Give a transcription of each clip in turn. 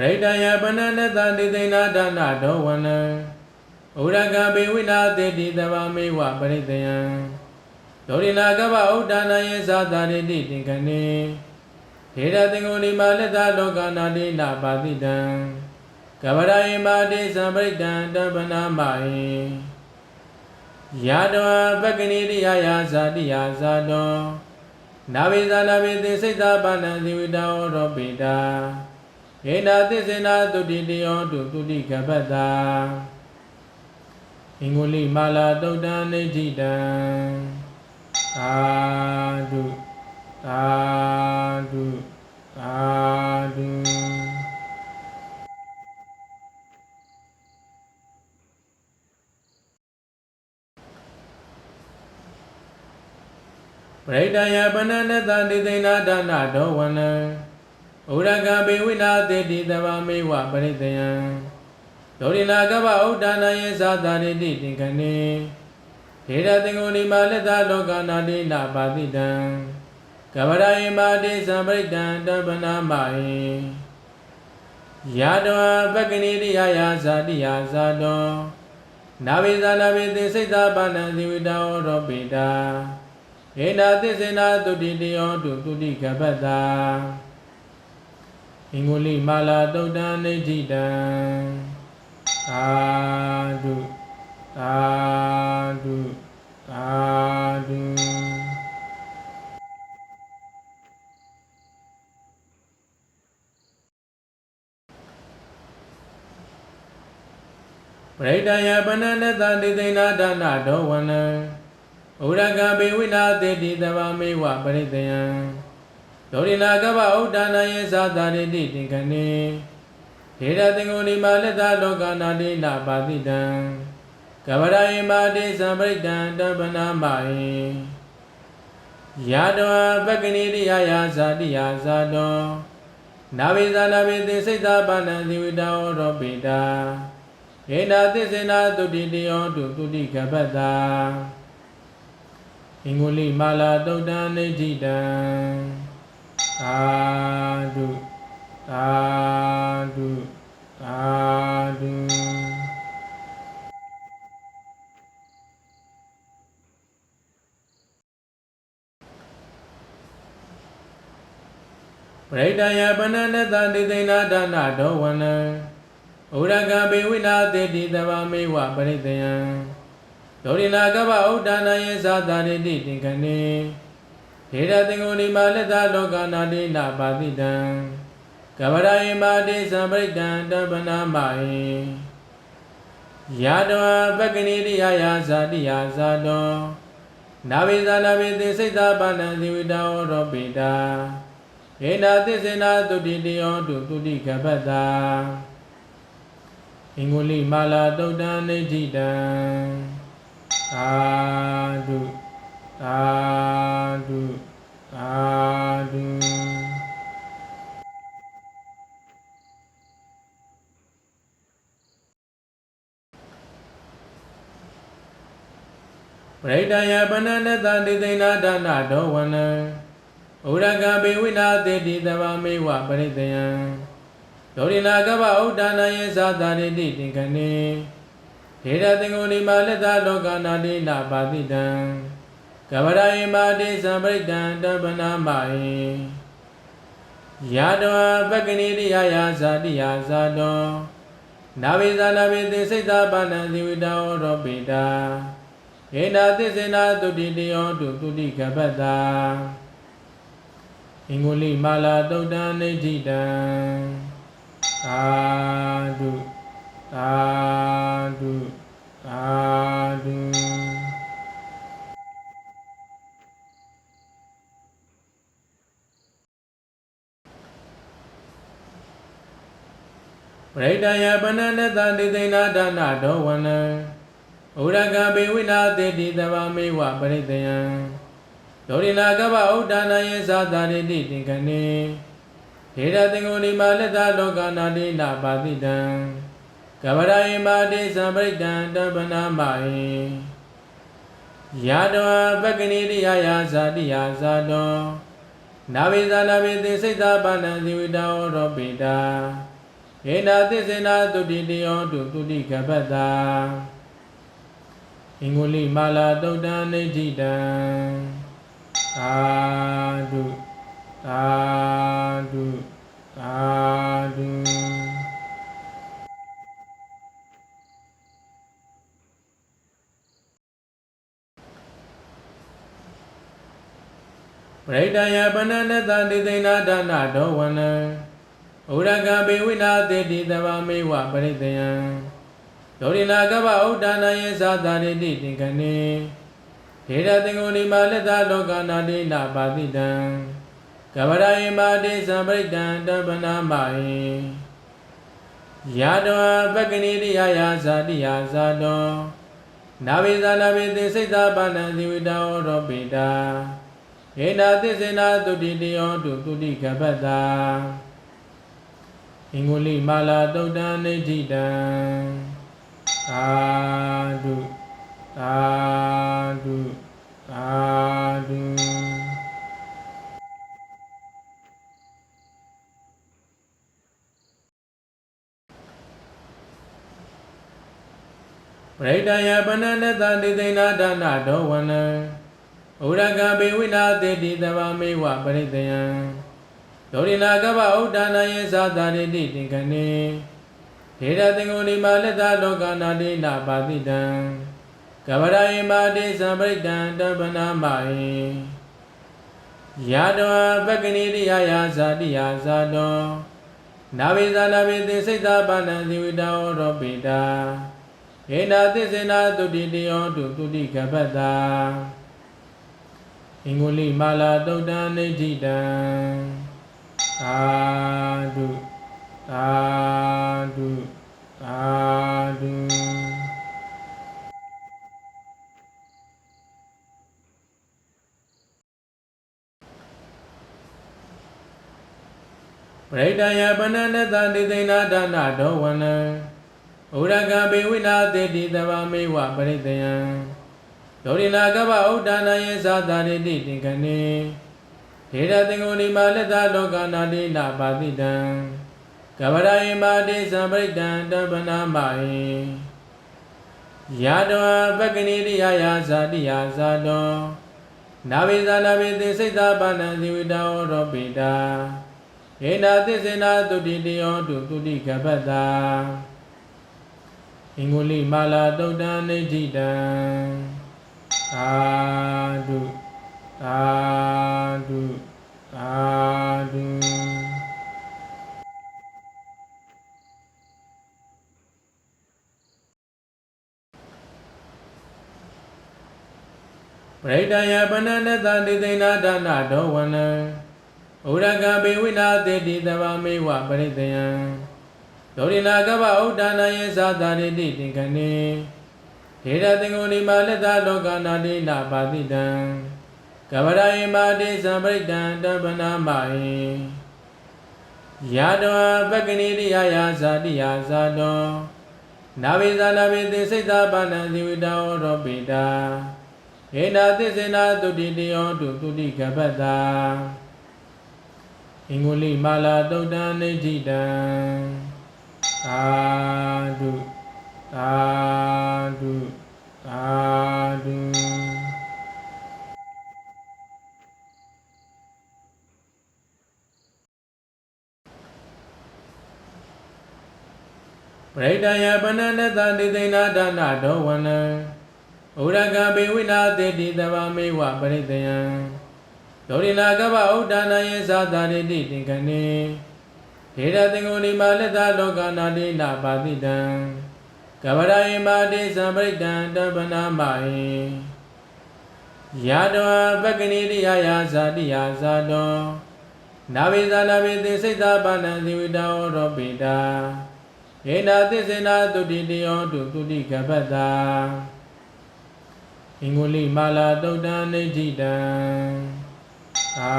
ရိတယပနနတတိသိနာဒါနဒောဝနံဥရကဘေဝိနာတေတိတဗမေဝပရိတယံဒောရိနာကဗဥဒ္ဒနာယေသာတာရိတိတင်ခနေဒေရသင်္ကိုနိမာလက်သာလောကနာတိနာပါတိတံကဗရယေမာတိသံပရိတံတပနာမဟိယာတဝပက္ကနိရိယယာဇာတိယာဇာတောနာဝိဇာနာဝိသေစိတ်သာပါဏံဇိဝိတာဟောရောပိတာ ဧနာသစ္စေနာတုတိတယောတုတုတိကပ္ပတာအင်္ဂုလိမာလာတုတ်တံနေဋ္ဌိတံသာဓုသာဓုသာဓုပရိဒယပနနတတိသိနာဒါနဒောဝနံ ဩရကဘေဝိနာတေတိတဗမေဝပရိတယံဒောရိနာကဗဥဒ္ဒနာယေသာတာရိတိတင်ခနေဒေရသင်္ကိုနိမာလက်သာလောကနာတိနာပါတိတံကဗရယေမာတိသံပရိတံတပနာမဟိယာတဝပက္ကနိရိယယာဇာတိယာဇာတောနာဝိဇာနာဝိသေစိတ်သာပါဏံဇိဝိတာဟောရောပိတာဧနာသစ္စေနာတုတိတယောတုတုတိကပ္ပတာ အင်္ဂုလိမာလာတုတ်တံနေဋ္ဌိတံသာဓုသာဓုသာဓုပရိဒယပနနတတိသိနာဒါနဒောဝနံဩရကဘေဝိနာတေတိတဗမေဝပရိတယံ ဒောရိနာကဗဥဒ္ဒနာယေသာတာရိတိတင်ခနေဒေရသင်္ကိုနိမာလက်သာလောကနာတိနာပါတိတံကဗရယေမာတိသံပရိတံတပနာမဟိယာတဝပက္ကနိရိယယာဇာတိယာဇာတောနာဝိဇာနာဝိသေစိတ်သာပါဏံဇိဝိတာဟောရောပိတာဧနာသစ္စေနာတုတိတယောတုတုတိကပ္ပတာအင်္ဂုလိမာလာတုတ်တံနေဋ္ဌိတံ သာဓုသာဓုသာဓုပရိဒယပနနတတိသိနာဒါနဒောဝနံဩရကဘေဝိနာတေတိတဗမေဝပရိတယံဒောရိနာကဗဥဒ္ဒနာယေသာတာရိတိတင်ခနေ ဒေရသင်္ကိုနိမာလက်သာလောကနာတိနာပါတိတံကဗရယေမာတိသံပရိတံတပနာမဟိယာတဝပက္ကနိရိယယာဇာတိယာဇာတောနာဝိဇာနာဝိသေစိတ်သာပါဏံဇိဝိတာဟောရောပိတာဧနာသစ္စေနာတုတိတယောတုတုတိကပ္ပတာအင်္ဂုလိမာလာတုတ်တံနေဋ္ဌိတံသာဓု သာဓုသာဓုပရိဒယပနနတတိသိနာဒါနဒောဝနံဩရကဘေဝိနာတေတိတဗမေဝပရိတယံဒောရိနာကဗဥဒ္ဒနာယေသာတာရိတိတင်ခနေဒေရသင်္ကိုနိမာလက်သာလောကနာတိနာပါတိတံ ကဗရယေမာတိသံပရိတံတပနာမဟိယာတဝပက္ကနိရိယယာဇာတိယာဇာတောနာဝိဇာနာဝိသေစိတ်သာပါဏံဇိဝိတာဟောရောပိတာဧနာသစ္စေနာတုတိတယောတုတုတိကပ္ပတာအင်္ဂုလိမာလာတုတ်တံနေဋ္ဌိတံသာဓုသာဓုသာဓု ရိဒယပနနတတိသိနာဒါနဒောဝနံဩရကဘေဝိနာတေတိတဗမေဝပရိတယံဒောရိနာကဗဥဒ္ဒနာယေသာတာရိတိတင်ခနေဒေရသင်္ကိုနိမာလက်သာလောကနာတိနာပါတိတံကဗရယေမာတိသံပရိတံတပနာမဟိယာတဝပက္ကနိရိယယာဇာတိယာဇာတောနာဝိဇာနာဝိသေစိတ်သာပါဏံဇိဝိတာဟောရောပိတာ ဧယေနာသစ္စေနာတုတိတယောတုတုတိကပ္ပတာအင်္ဂုလိမာလာတုတ်တံနေတိတံသာဓုသာဓုသာဓုပရိဒယပဏနတတိသိဏဒါနဒောဝနံ ဩရကဘေဝိနာတေတိတဗာမေဝပရိတယံဒௌရိနာကဗ္ဗဥဒ္ဒနာယေသာတာရိတိတင်ကနေဒေရတင်္ဂုလိမာလက်သာလောကနာတိနာပါတိတံကဗရယေမာတိသံပရိတံတပနာမဟိယာတောပကနိရိယယာဇာတိယာဇာတောနာဝေဇာနာဝေတိစိတ်သာပါဏံဇိဝိတောရောပိတာဟေနာသစ္စေနာတုတိတယောတုတုတိကပ္ပတာ အင်္ဂုလိမာလာတုတ်တံနေတိတံသာဓုသာဓုသာဓုပရိဒယပဏနတတိသိဏဒါနဒောဝနံဩရကဘေဝိနာတေတိတဗာမေဝပရိတယံ ဒௌရိနာကဗ္ဗဥဒ္ဒနာယေသာတာရိတိတင်ကနေဒေရတင်္ဂုလိမာလက်သာလောကနာတိနာပါတိတံကဗရာယေမာတိသံပရိတံတပနာမဟိယာတောပကနိရိယယာဇာတိယာဇာတောနာဝေဇာနာဝေတိစိတ်သာပါဏံဇိဝိတောရောပိတာဟေနာသစ္စေနာတုတိတယောတုတုတိကပ္ပတာအင်္ဂုလိမာလာတုတ်တံနေတိတံ သာဓုသာဓုသာဓုပရိဒယပဏနတတိသိဏဒါနဒောဝနံဩရကဘေဝိနာတေတိတဗာမေဝပရိတယံဒௌရိနာကဗ္ဗဥဒ္ဒနာယေသာတာရိတိတင်ကနေ ဒေရတင်္ဂုလိမာလက်သာလောကနာတိနာပါတိတံကဗရာယေမာတိသံပရိတံတပနာမဟိယာတောပကနိရိယယာဇာတိယာဇာတောနာဝေဇာနာဝေတိစိတ်သာပါဏံဇိဝိတောရောပိတာဟေနာသစ္စေနာတုတိတယောတုတုတိကပ္ပတာအင်္ဂုလိမာလာတုတ်တံနေတိတံသာဓု သာဓုသာဓုပရိဒယပဏနတတိသိဏဒါနဒောဝနံဩရကဘေဝိနာတေတိတဗာမေဝပရိတယံဒௌရိနာကဗ္ဗဥဒ္ဒနာယေသာတာရိတိတင်ကနေဒေရတင်္ဂုလိမာလက်သာလောကနာတိနာပါတိတံ ကဗရာယေမာတိသံပရိတံတပနာမဟိယာတောပကနိရိယယာဇာတိယာဇာတောနာဝေဇာနာဝေတိစိတ်သာပါဏံဇိဝိတောရောပိတာဟေနာသစ္စေနာတုတိတယောတုတုတိကပ္ပတာအင်္ဂုလိမာလာတုတ်တံနေတိတံသာဓုသာဓုသာဓု ရိဒယပဏနတတိသိဏဒါနဒောဝနံဩရကဘေဝိနာတေတိတဗာမေဝပရိတယံဒௌရိနာကဗ္ဗဥဒ္ဒနာယေသာတာရိတိတင်ကနေဒေရတင်္ဂုလိမာလက်သာလောကနာတိနာပါတိတံကဗရာယေမာတိသံပရိတံတပနာမဟိယာတောပကနိရိယယာဇာတိယာဇာတောနာဝေဇာနာဝေတိစိတ်သာပါဏံဇိဝိတောရောပိတာ ယေနာသစ္စေနာတုတိတယောတုတုတိကပ္ပတာအင်္ဂုလိမာလာတုတ်တံနေတိတံသာ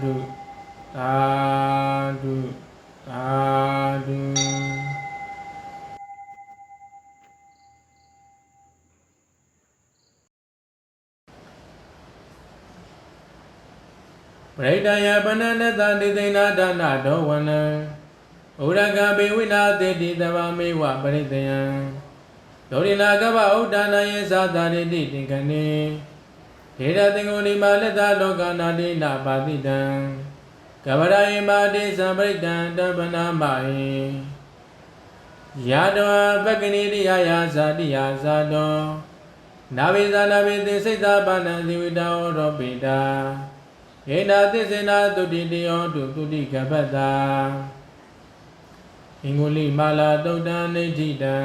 ဓုသာဓုသာဓုပရိဒယပဏနတတိသိဏဒါနဒောဝနံ ဩဩရကဘေဝိနာတေတိတဗာမေဝပရိတယံဒုရိနာကဗ္ဗဥဒ္ဒနာယေသာတာရိတိတင်ခဏေဒေရတင်္ဂုဏိမာလက်တလောကနာတိနာပါတိတံကဗရာယိမာတိသံပရိတံတပနာမဟိယာတောပက္ကနိတိယယာဇာတိယာဇာတောနာဝိဇာနာဝိသေစိတ်သာပါဏံဇိဝိတောရောပိတာဟေနာသစ္စေနာတုတိတယောတုတုတိကပ္ပတာ အင်္ဂုလိမာလာတုတ်တံနေတိတံ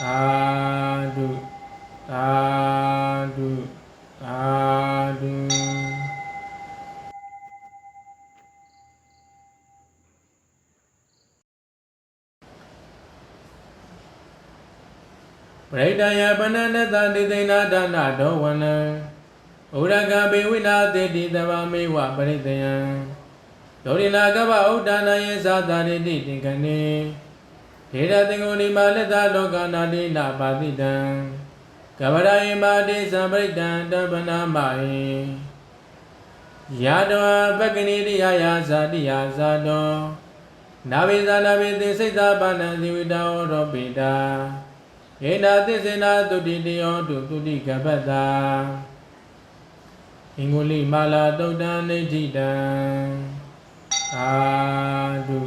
သာဓုသာဓုသာဓုပရိဒယပဏနတတိသိဏဒါနဒောဝနံဩရကဘေဝိနာတေတိတဗာမေဝပရိတယံ ဒုရိနာကဗ္ဗဥဒ္ဒနာယေသာတာရိတိတင်ခဏေဒေရတင်္ဂုဏိမာလက်တလောကနာတိနာပါတိတံကဗရာယိမာတိသံပရိတံတပနာမဟိယာတောပက္ကနိတိယယာဇာတိယာဇာတောနာဝိဇာနာဝိသေစိတ်သာပါဏံဇိဝိတောရောပိတာဟေနာသစ္စေနာတုတိတယောတုတုတိကပ္ပတာအင်္ဂုလိမာလာတုတ်တံနေတိတံ သာဓု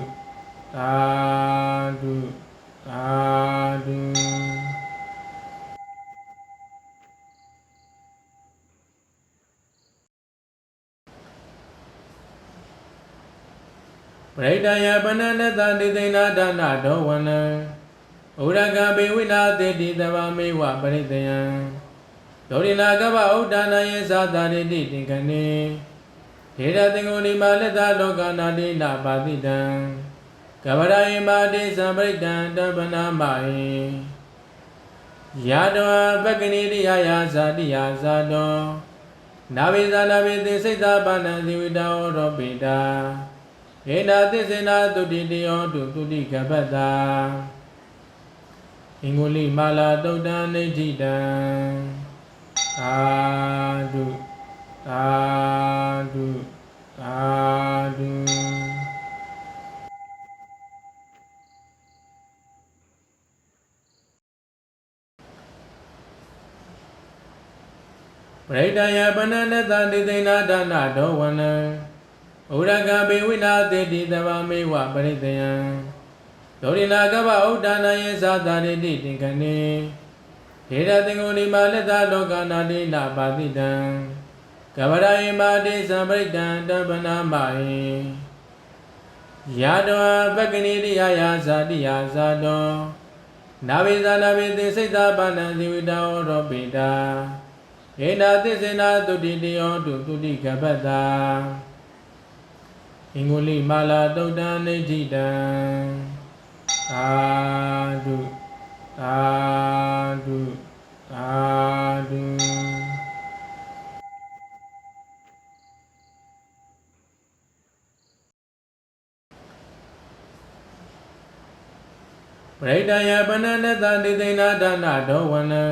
သာဓုသာဓုပရိဒယပဏနတတိသိဏဒါနဒောဝနံဩရကဘေဝိနာတေတိတဗာမေဝပရိတယံဒုရိနာကဗ္ဗဥဒ္ဒနာယေသာတာရိတိတင်ခဏေ ဒေရတင်္ဂုဏိမာလက်တလောကနာတိနာပါတိတံကဗရာယိမာတိသံပရိတံတပနာမဟိယာတောပက္ကနိတိယယာဇာတိယာဇာတောနာဝိဇာနာဝိသေစိတ်သာပါဏံဇိဝိတောရောပိတာဟေနာသစ္စေနာတုတိတယောတုတုတိကပ္ပတာအင်္ဂုလိမာလာတုတ်တံနေတိတံသာဓု သာဓုသာဓုပရိဒယပဏနတတိသိဏဒါနဒောဝနံဩရကဘေဝိနာတေတိတဗာမေဝပရိတယံဒုရိနာကဗ္ဗဥဒ္ဒနာယေသာတာရိတိတင်ခဏေဒေရတင်္ဂုဏိမာလက်တလောကနာတိနာပါတိတံ ကဗရာယိမာတိသံပရိတံတပနာမဟိယာတောပက္ကနိတိယယာဇာတိယာဇာတောနာဝိဇာနာဝိသေစိတ်သာပါဏံဇိဝိတောရောပိတာဟေနာသစ္စေနာတုတိတယောတုတုတိကပ္ပတာအင်္ဂုလိမာလာတုတ်တံနေတိတံသာဓုသာ ရိဒယပဏနတတိသိဏဒါနဒောဝနံ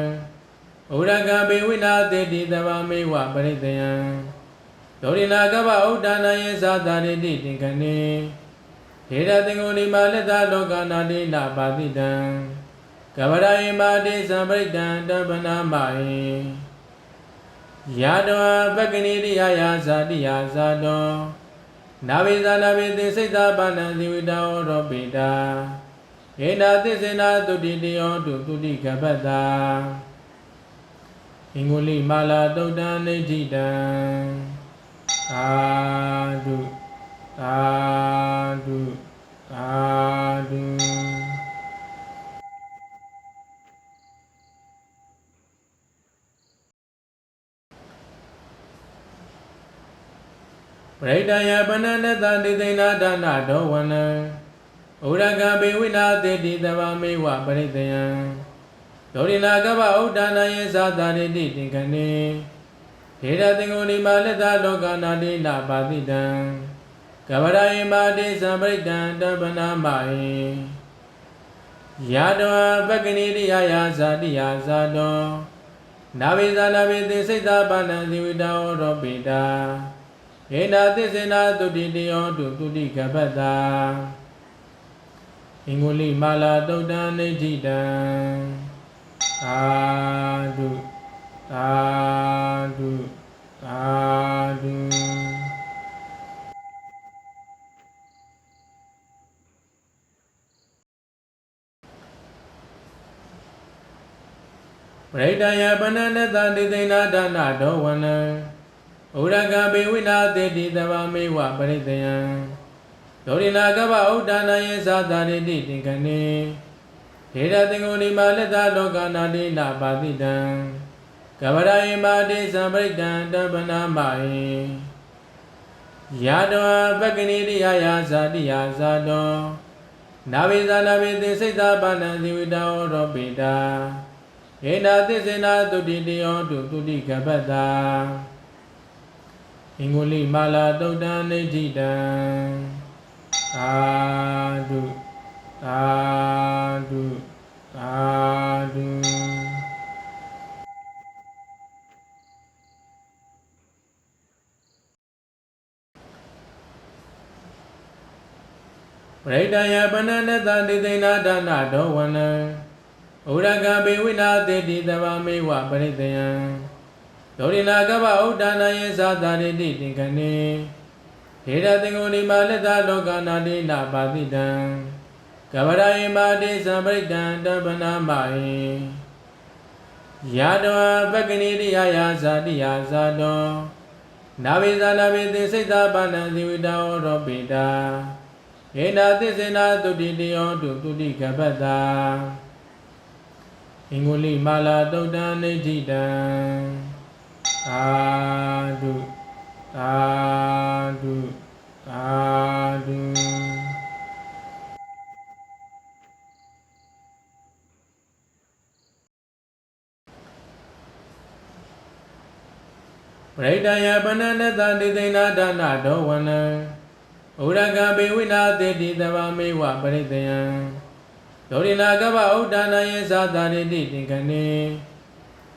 ဩရကဘေဝိနာတေတိတဗာမေဝပရိတယံဒုရိနာကဗ္ဗဥဒ္ဒနာယေသာတာရိတိတင်ခဏေဒေရတင်္ဂုဏိမာလက်တလောကနာတိနာပါတိတံကဗရာယိမာတိသံပရိတံတပနာမဟိယာတောပက္ကနိတိယယာဇာတိယာဇာတောနာဝိဇာနာဝိသေစိတ်သာပါဏံဇိဝိတောရောပိတာ ဟေနာသစ္စေနာတုတိတယောတုတုတိကပ္ပတာအင်္ဂုလိမာလာတုတ်တံနေတိတံသာဓုသာဓုသာဓုပရိဒယပဏနတတိသိဏဒါနဒောဝနံ ဩရကဘေဝိနာတေတိတဗာမေဝပရိတယံဒုရိနာကဗ္ဗဥဒ္ဒနာယေသာတာရိတိတင်ခဏေဒေရတင်္ဂုဏိမာလက်တလောကနာတိနာပါတိတံကဗရာယိမာတိသံပရိတံတပနာမဟိယာတောပက္ကနိတိယယာဇာတိယာဇာတောနာဝိဇာနာဝိသေစိတ်သာပါဏံဇိဝိတောရောပိတာဟေနာသစ္စေနာတုတိတယောတုတုတိကပ္ပတာ အင်္ဂုလိမာလာတုတ်တံနေတိတံသာဓုသာဓုသာဓုပရိဒယပဏနတတိသိဏဒါနဒောဝနံဩရကဘေဝိနာတေတိတဗမေဝပရိဒယံ ဒုရိနာကပဥဒ္ဒနာယေသာတာရိတိတင်ခဏေဒေရတင်္ဂုဏိမာလက်တလောကနာတိနာပါတိတံကဗရာယိမာတိသံပရိဒံတပနာမဟိယာတောပက္ကနိရိယယာဇာတိယာဇာတောနာဝိဇာနာဝိသေစိတ်သာပါဏံသီဝိတောရောပိတာဧနာသစ္စေနာတုတိတယောတုတုတိကပ္ပတာအင်္ဂုလိမာလာတုတ်တံနေတိတံ သာဓုသာဓုသာဓုပရိဒယပဏနတတိသိဏဒါနဒောဝနံဩရကဘေဝိနာတေတိတဗမေဝပရိဒယံဒုရိနာကပဥဒ္ဒနာယေသာတာရိတိတင်ခဏေ ဒေရတင်္ဂုဏိမာလက်တလောကနာတိနာပါတိတံကဗရာယိမာတိသံပရိဒံတပနာမဟိယာတောပက္ကနိရိယယာဇာတိယာဇာတောနာဝိဇာနာဝိသေစိတ်သာပါဏံသီဝိတောရောပိတာဧနာသစ္စေနာတုတိတယောတုတုတိကပ္ပတာအင်္ဂုလိမာလာတုတ်တံနေတိတံသာဓု သာဓုသာဓုပရိဒယပဏနတတိသိဏဒါနဒောဝနံဩရကဘေဝိနာတေတိတဗမေဝပရိဒယံဒုရိနာကပဥဒ္ဒနာယေသာတာရိတိတင်ခဏေ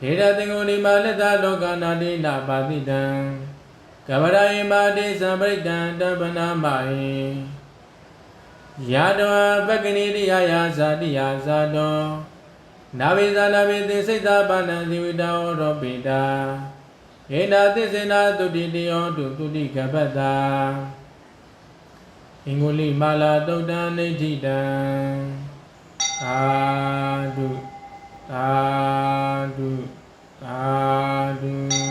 ဒေရတင်္ဂုဏိမာလက်တလောကနာတိနာပါတိတံ ကဗရာယိမာတိသံပရိဒံတပနာမဟိယာတောပက္ကနိရိယယာဇာတိယာဇာတောနာဝိဇာနာဝိသေစိတ်သာပါဏံသီဝိတောရောပိတာဧနာသစ္စေနာတုတိတယောတုတုတိကပ္ပတာအင်္ဂုလိမာလာတုတ်တံနေတိတံသာဓုသာဓုသာဓု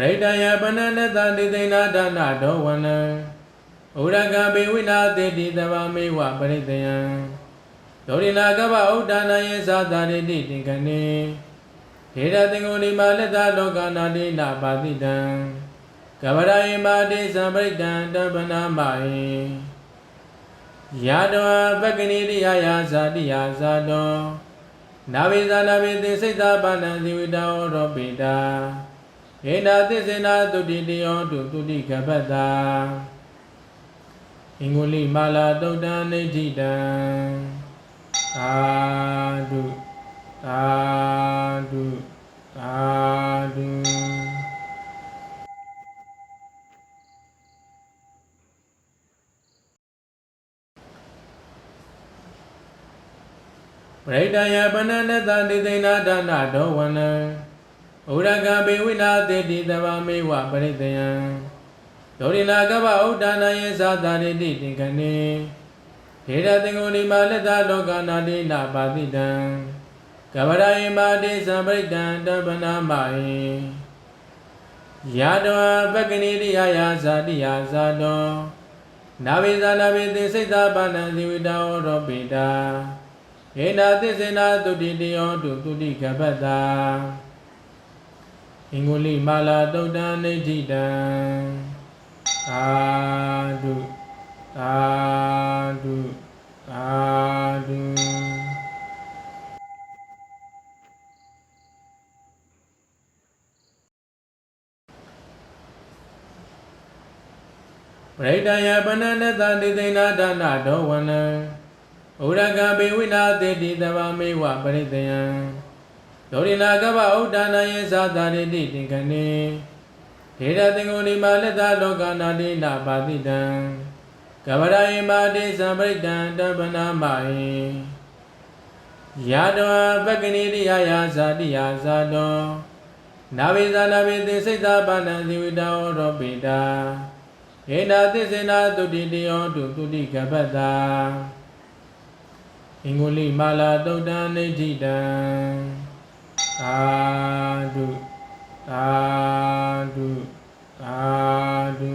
ရိဒယပဏနတတိသိဏဒါနဒောဝနံဩရကဘေဝိနာတေတိတဗမေဝပရိဒယံဒုရိနာကပဥဒ္ဒနာယေသာတာရိတိတင်ခဏေဒေရတင်္ဂုဏိမာလက်တလောကနာတိနာပါတိတံကဗရာယိမာတိသံပရိဒံတပနာမဟိယာတောပက္ကနိရိယယာဇာတိယာဇာတောနာဝိဇာနာဝိသေစိတ်သာပါဏံသီဝိတောရောပိတာ ဧနာသစ္စေနာတုတိတယောတုတုတိကပ္ပတာအင်္ဂုလိမာလာတုတ်တံနေတိတံသာဓုသာဓုသာဓုပရိဒယပဏနတတိသိဏဒါနဒောဝနံ ဩရကဘေဝိနာတေတိတဗမေဝပရိဒယံဒုရိနာကပဥဒ္ဒနာယေသာတာရိတိတင်ခဏေဒေရတင်္ဂုဏိမာလက်တလောကနာတိနာပါတိတံကဗရာယိမာတိသံပရိဒံတပနာမဟိယာတောပက္ကနိရိယယာဇာတိယာဇာတောနာဝိဇာနာဝိသေစိတ်သာပါဏံသီဝိတောရောပိတာဧနာသစ္စေနာတုတိတယောတုတုတိကပ္ပတာ အင်္ဂုလိမာလာတုတ်တံနေတိတံသာဓုသာဓုသာဓုပရိဒယပဏနတတိသိဏဒါနဒောဝနံဩရကဘေဝိနာတေတိတဗမေဝပရိဒယံ ဒုဒေါရိနာကပ္ပဥဒ္ဒနာယေသာတာရိတိတင်ခဏေဒေရသင်္ကိုဏီမာလက်သာလောကနာတိနာပါတိတံကဗရာယမာတိသံပရိတံတပနာမဟိယာတောပက္ကနိရိယာယာဇာတိယာဇာတောနာဝိဇာနာဝိသေစိတ်သာပါဏံဇိဝိတောရောပိတာဟေနာသစ္စေနာတုတိတယောတုတုတိကပ္ပတာအင်္ဂုလိမာလာတုတ်တံနေဋ္ဌိတံ သာဓုသာဓုသာဓု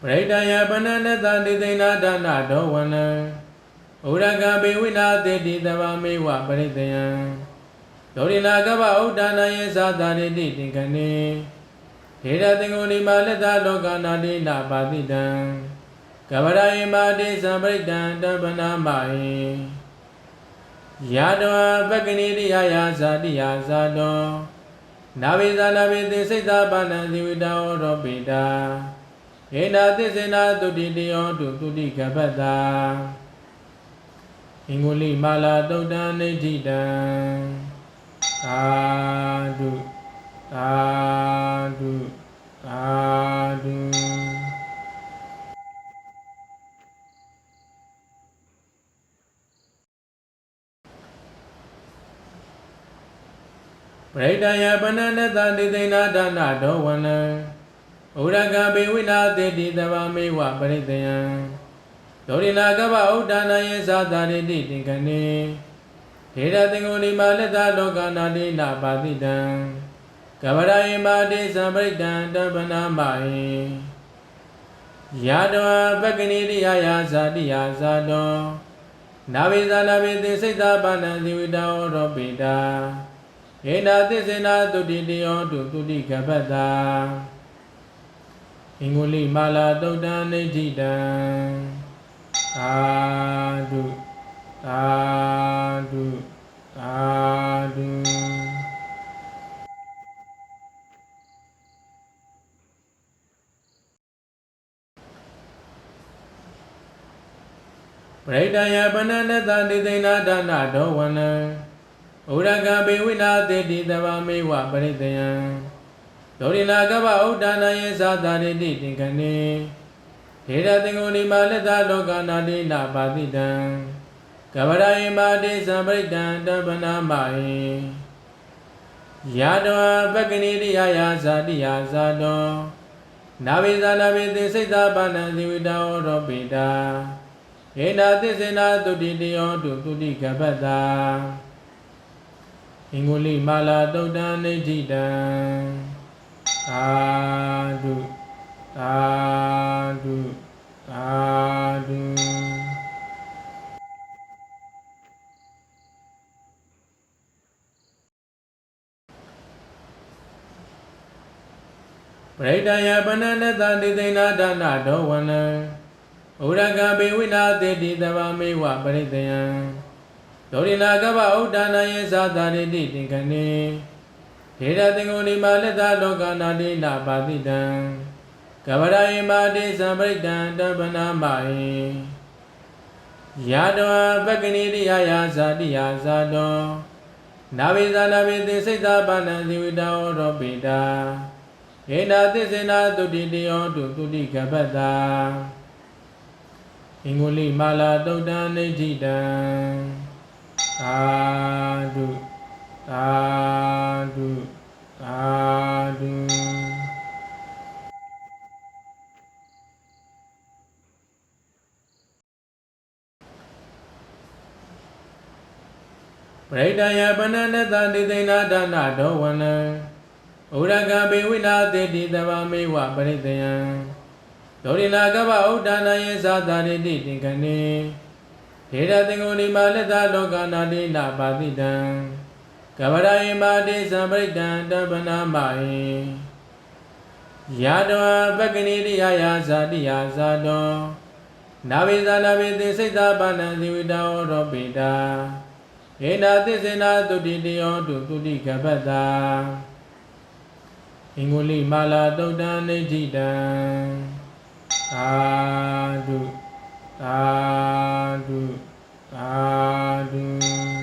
ပရိဒယပဏနတတိသိဏဒါနဒောဝနံဩရကဘေဝိနာတေတိတဗမေဝပရိဒယံဒေါရိနာကပ္ပဥဒ္ဒနာယေသာတာရိတိတင်ခဏေ ဒေရသင်္ကိုဏီမာလက်သာလောကနာတိနာပါတိတံကဗရာယမာတိသံပရိတံတပနာမဟိယာတောပက္ကနိရိယာယာဇာတိယာဇာတောနာဝိဇာနာဝိသေစိတ်သာပါဏံဇိဝိတောရောပိတာဟေနာသစ္စေနာတုတိတယောတုတုတိကပ္ပတာအင်္ဂုလိမာလာတုတ်တံနေဋ္ဌိတံသာဓု သာဓုသာဓုပရိဒယပဏနတတိသိဏဒါနဒောဝနံဩရကဘေဝိနာတေတိတဗမေဝပရိဒယံဒေါရိနာကပ္ပဥဒ္ဒနာယေသာတာရိတိတင်ခဏေဒေရသင်္ကိုဏီမာလက်သာလောကနာတိနာပါတိတံ ကဗရာယမာတိသံပရိတံတပနာမဟိယာတောပက္ကနိရိယာယာဇာတိယာဇာတောနာဝိဇာနာဝိသေစိတ်သာပါဏံဇိဝိတောရောပိတာဟေနာသစ္စေနာတုတိတယောတုတုတိကပ္ပတာအင်္ဂုလိမာလာတုတ်တံနေဋ္ဌိတံသာဓုသာဓုသာဓု ပရိဒယပဏနတတိသိဏဒါနဒောဝနံဩရကဘေဝိနာတေတိတဗမေဝပရိဒယံဒေါရိနာကပ္ပဥဒ္ဒနာယေသာတာရိတိတင်ခဏေဒေရသင်္ကိုဏီမာလက်သာလောကနာတိနာပါတိတံကဗရာယမာတိသံပရိတံတပနာမဟိယာတောပက္ကနိရိယာယာဇာတိယာဇာတောနာဝိဇာနာဝိသေစိတ်သာပါဏံဇိဝိတောရောပိတာ ဟေနာသစ္စေနာတုတိတယောတုတုတိကပ္ပတာအင်္ဂုလိမာလာတုတ်တံနေဋ္ဌိတံသာဓုသာဓုသာဓုပရိဒယပဏနတတိသိဏဒါနဒောဝနံ ဩရကဘေဝိနာတေတိတဗမေဝပရိဒယံဒေါရိနာကပ္ပဥဒ္ဒနာယေသာတာရိတိတင်ခဏေဒေရသင်္ကိုဏီမာလက်သာလောကနာတိနာပါတိတံကဗရာယမာတိသံပရိတံတပနာမဟိယာတောပက္ကနိရိယာယာဇာတိယာဇာတောနာဝိဇာနာဝိသေစိတ်သာပါဏံဇိဝိတောရောပိတာဟေနာသစ္စေနာတုတိတယောတုတုတိကပ္ပတာအ င်္ဂုလိမာလာတုတ်တံနေဋ္ဌိတံသာဓုသာဓုသာဓုပရိဒယပဏနတတိသိဏဒါနဒောဝနံဩရကဘေဝိနာတေတိတဗမေဝပရိဒယံ ဒေါရိနာကပ္ပဥဒ္ဒနာယေသာတာရိတိတင်ခဏေဒေရသင်္ကိုဏီမာလက်သာလောကနာတိနာပါတိတံကဗရာယမာတိသံပရိတံတပနာမဟိယာတောပက္ကနိရိယာယာဇာတိယာဇာတောနာဝိဇာနာဝိသေစိတ်သာပါဏံဇိဝိတောရောပိတာဟေနာသစ္စေနာတုတိတယောတုတုတိကပ္ပတာအအင်္ဂုလိမာလာတုတ်တံနေတိတံ သာဓုသာဓုသာဓု